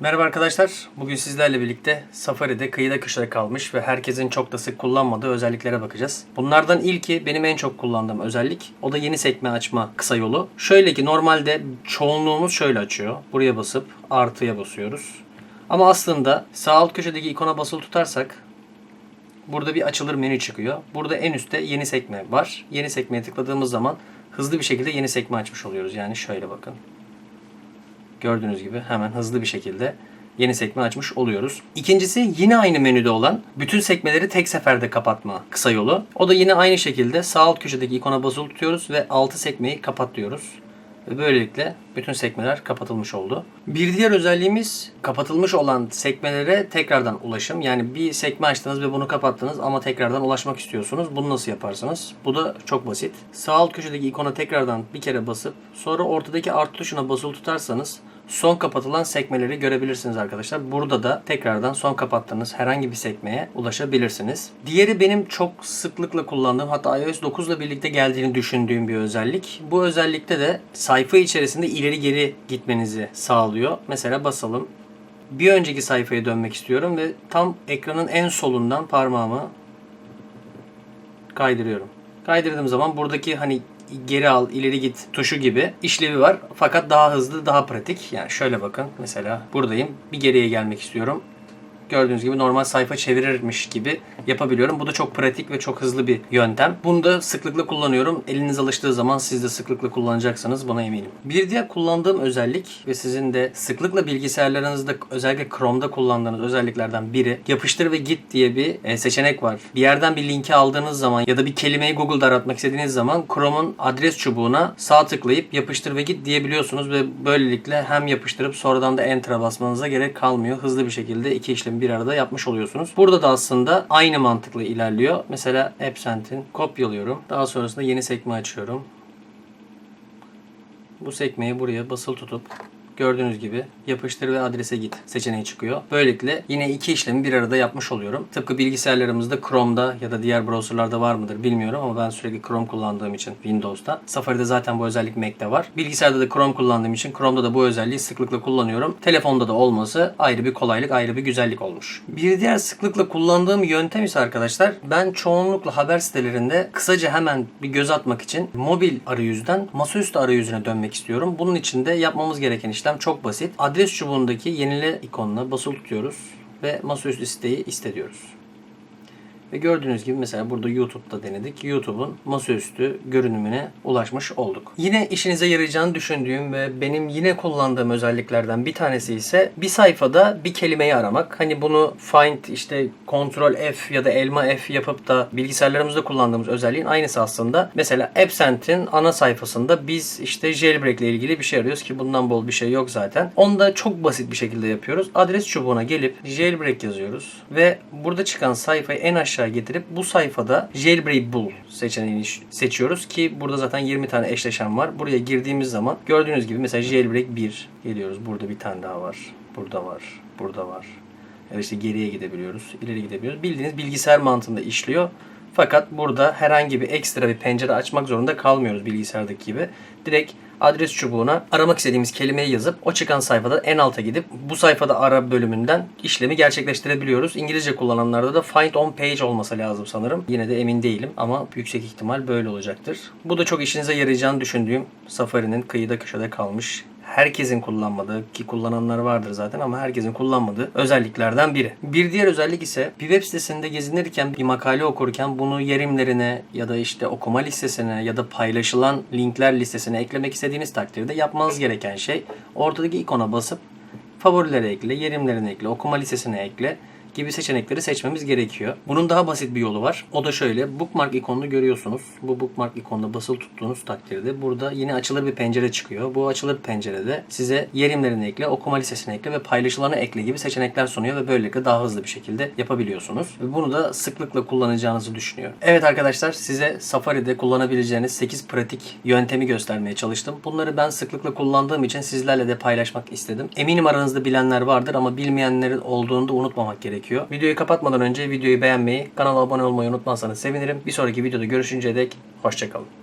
Merhaba arkadaşlar. Bugün sizlerle birlikte Safari'de kıyıda köşede kalmış ve herkesin çok da sık kullanmadığı özelliklere bakacağız. Bunlardan ilki benim en çok kullandığım özellik. O da yeni sekme açma kısa yolu. Şöyle ki normalde çoğunluğumuz şöyle açıyor. Buraya basıp artıya basıyoruz. Ama aslında sağ alt köşedeki ikona basılı tutarsak Burada bir açılır menü çıkıyor. Burada en üstte yeni sekme var. Yeni sekmeye tıkladığımız zaman hızlı bir şekilde yeni sekme açmış oluyoruz. Yani şöyle bakın. Gördüğünüz gibi hemen hızlı bir şekilde yeni sekme açmış oluyoruz. İkincisi yine aynı menüde olan bütün sekmeleri tek seferde kapatma kısa yolu. O da yine aynı şekilde sağ alt köşedeki ikona basılı tutuyoruz ve altı sekmeyi kapat diyoruz. Ve böylelikle bütün sekmeler kapatılmış oldu. Bir diğer özelliğimiz kapatılmış olan sekmelere tekrardan ulaşım. Yani bir sekme açtınız ve bunu kapattınız ama tekrardan ulaşmak istiyorsunuz. Bunu nasıl yaparsınız? Bu da çok basit. Sağ alt köşedeki ikona tekrardan bir kere basıp sonra ortadaki artı tuşuna basılı tutarsanız son kapatılan sekmeleri görebilirsiniz arkadaşlar. Burada da tekrardan son kapattığınız herhangi bir sekmeye ulaşabilirsiniz. Diğeri benim çok sıklıkla kullandığım hatta iOS 9 ile birlikte geldiğini düşündüğüm bir özellik. Bu özellikte de sayfa içerisinde ileri geri gitmenizi sağlıyor. Mesela basalım. Bir önceki sayfaya dönmek istiyorum ve tam ekranın en solundan parmağımı kaydırıyorum. Kaydırdığım zaman buradaki hani geri al, ileri git tuşu gibi işlevi var. Fakat daha hızlı, daha pratik. Yani şöyle bakın. Mesela buradayım. Bir geriye gelmek istiyorum. Gördüğünüz gibi normal sayfa çevirirmiş gibi yapabiliyorum. Bu da çok pratik ve çok hızlı bir yöntem. Bunu da sıklıkla kullanıyorum. Eliniz alıştığı zaman siz de sıklıkla kullanacaksınız buna eminim. Bir diğer kullandığım özellik ve sizin de sıklıkla bilgisayarlarınızda özellikle Chrome'da kullandığınız özelliklerden biri yapıştır ve git diye bir e, seçenek var. Bir yerden bir linki aldığınız zaman ya da bir kelimeyi Google'da aratmak istediğiniz zaman Chrome'un adres çubuğuna sağ tıklayıp yapıştır ve git diyebiliyorsunuz ve böylelikle hem yapıştırıp sonradan da enter'a basmanıza gerek kalmıyor. Hızlı bir şekilde iki işlemi bir arada yapmış oluyorsunuz. Burada da aslında aynı mantıkla ilerliyor. Mesela AppSend'in kopyalıyorum. Daha sonrasında yeni sekme açıyorum. Bu sekmeyi buraya basılı tutup gördüğünüz gibi yapıştır ve adrese git seçeneği çıkıyor. Böylelikle yine iki işlemi bir arada yapmış oluyorum. Tıpkı bilgisayarlarımızda Chrome'da ya da diğer browserlarda var mıdır bilmiyorum ama ben sürekli Chrome kullandığım için Windows'ta. Safari'de zaten bu özellik Mac'te var. Bilgisayarda da Chrome kullandığım için Chrome'da da bu özelliği sıklıkla kullanıyorum. Telefonda da olması ayrı bir kolaylık, ayrı bir güzellik olmuş. Bir diğer sıklıkla kullandığım yöntem ise arkadaşlar ben çoğunlukla haber sitelerinde kısaca hemen bir göz atmak için mobil arayüzden masaüstü arayüzüne dönmek istiyorum. Bunun için de yapmamız gereken işlem çok basit. Adres çubuğundaki yenile ikonuna basılı tutuyoruz ve masaüstü siteyi iste diyoruz. Ve gördüğünüz gibi mesela burada YouTube'da denedik. YouTube'un masaüstü görünümüne ulaşmış olduk. Yine işinize yarayacağını düşündüğüm ve benim yine kullandığım özelliklerden bir tanesi ise bir sayfada bir kelimeyi aramak. Hani bunu find işte Ctrl F ya da elma F yapıp da bilgisayarlarımızda kullandığımız özelliğin aynısı aslında. Mesela AppSend'in ana sayfasında biz işte jailbreak ile ilgili bir şey arıyoruz ki bundan bol bir şey yok zaten. Onu da çok basit bir şekilde yapıyoruz. Adres çubuğuna gelip jailbreak yazıyoruz ve burada çıkan sayfayı en aşağı getirip bu sayfada jailbreak bul seçeneğini seçiyoruz ki burada zaten 20 tane eşleşen var. Buraya girdiğimiz zaman gördüğünüz gibi mesela jailbreak 1 geliyoruz. Burada bir tane daha var. Burada var. Burada var. Yani işte geriye gidebiliyoruz. ileri gidebiliyoruz. Bildiğiniz bilgisayar mantığında işliyor. Fakat burada herhangi bir ekstra bir pencere açmak zorunda kalmıyoruz bilgisayardaki gibi. Direkt adres çubuğuna aramak istediğimiz kelimeyi yazıp o çıkan sayfada en alta gidip bu sayfada ara bölümünden işlemi gerçekleştirebiliyoruz. İngilizce kullananlarda da find on page olması lazım sanırım. Yine de emin değilim ama yüksek ihtimal böyle olacaktır. Bu da çok işinize yarayacağını düşündüğüm Safari'nin kıyıda köşede kalmış herkesin kullanmadığı ki kullananlar vardır zaten ama herkesin kullanmadığı özelliklerden biri. Bir diğer özellik ise bir web sitesinde gezinirken bir makale okurken bunu yerimlerine ya da işte okuma listesine ya da paylaşılan linkler listesine eklemek istediğiniz takdirde yapmanız gereken şey ortadaki ikona basıp favorilere ekle, yerimlerine ekle, okuma listesine ekle gibi seçenekleri seçmemiz gerekiyor. Bunun daha basit bir yolu var. O da şöyle. Bookmark ikonunu görüyorsunuz. Bu bookmark ikonuna basılı tuttuğunuz takdirde burada yine açılır bir pencere çıkıyor. Bu açılır pencerede size yerimlerini ekle, okuma listesine ekle ve paylaşılanı ekle gibi seçenekler sunuyor ve böylelikle daha hızlı bir şekilde yapabiliyorsunuz. Ve bunu da sıklıkla kullanacağınızı düşünüyorum. Evet arkadaşlar size Safari'de kullanabileceğiniz 8 pratik yöntemi göstermeye çalıştım. Bunları ben sıklıkla kullandığım için sizlerle de paylaşmak istedim. Eminim aranızda bilenler vardır ama bilmeyenlerin olduğunu da unutmamak gerekiyor. Videoyu kapatmadan önce videoyu beğenmeyi, kanala abone olmayı unutmazsanız sevinirim. Bir sonraki videoda görüşünceye dek hoşçakalın.